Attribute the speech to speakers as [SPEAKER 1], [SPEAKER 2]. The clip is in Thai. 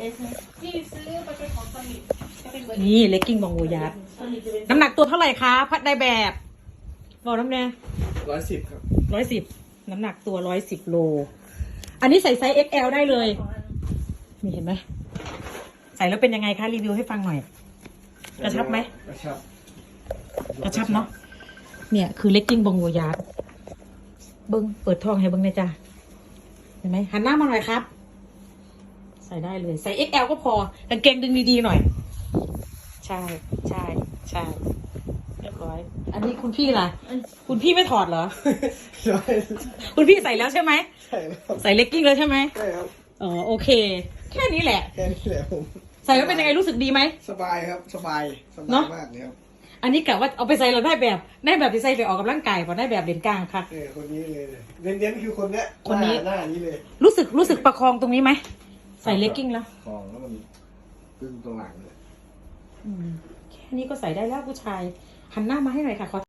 [SPEAKER 1] เอสไหม
[SPEAKER 2] ที่ซื้อไปเป็นของสมิธก็เป็นเบอร์
[SPEAKER 1] นี่เลกกิ้งบองโวยัด
[SPEAKER 2] สมิธจะเป็น
[SPEAKER 1] น้ำหนักตัวเท่าไหร่คะพัดได้แบบ บอกน้ำแน่
[SPEAKER 3] ร้อยสิบครับ
[SPEAKER 1] ร้อยสิบน้ำหนักตัวร้อยสิบโล อันนี้ใส่ไซส์ XL ได้เลย
[SPEAKER 2] ของอัน
[SPEAKER 1] นี่เห็นไหมใส่แล้วเป็นยังไงคะรีวิวให้ฟังหน่อย กระชับไหม
[SPEAKER 3] กระชับ
[SPEAKER 1] กระชับเนาะเนี่ยคือเลกกิ้งบองโวยัดเบิ้งเปิดทองให้เบิ้งเลยจ้ะเห็นไหมหันหน้ามาหน่อยครับ ใส่ได้เลย ใส่ XL ก็พอกางเกงดึงดีๆหน่อย ใช่ใช่ใช่เรียบร้อย อันนี้คุณพี่ล่ะ คุณพี่ไม่ถอดเหรอ
[SPEAKER 3] ร้อย
[SPEAKER 1] คุณพี่ใส่แล้วใช่ไหม
[SPEAKER 3] ใช่แล้วครับ
[SPEAKER 1] ใส่เลกกิ้งแล้วใช่ไหม
[SPEAKER 3] ใช่ครับ
[SPEAKER 1] อ๋อโอเค แค่นี้แหละ
[SPEAKER 3] แค่นี้แหละผม
[SPEAKER 1] ใส่แล้วเป็นยังไงรู้สึกดีไหม
[SPEAKER 3] สบายครับสบายสบา
[SPEAKER 1] เน
[SPEAKER 3] ย
[SPEAKER 1] อะ
[SPEAKER 3] มากเลยครับ
[SPEAKER 1] อันนี้กะว่าเอาไปใส่เราได้แบบได้แบบที่ใส่ไปออกกำลังกายพอได้แบบเด่นกลางค่ะ
[SPEAKER 3] เออคนนี้เลยเน้นเน้นๆคือคนเนี้ย
[SPEAKER 1] คนนี้
[SPEAKER 3] หาหน้านี้เลย
[SPEAKER 1] รู้สึกรู้สึกประคองตรงนี้ไหม ใส่เลกกิ้งแล้ว
[SPEAKER 3] ของแล้วมันตึงตรงหลังเลย
[SPEAKER 1] อืมแค่นี้ก็ใส่ได้แล้วผู้ชายหันหน้ามาให้หน่อยค่ะขอ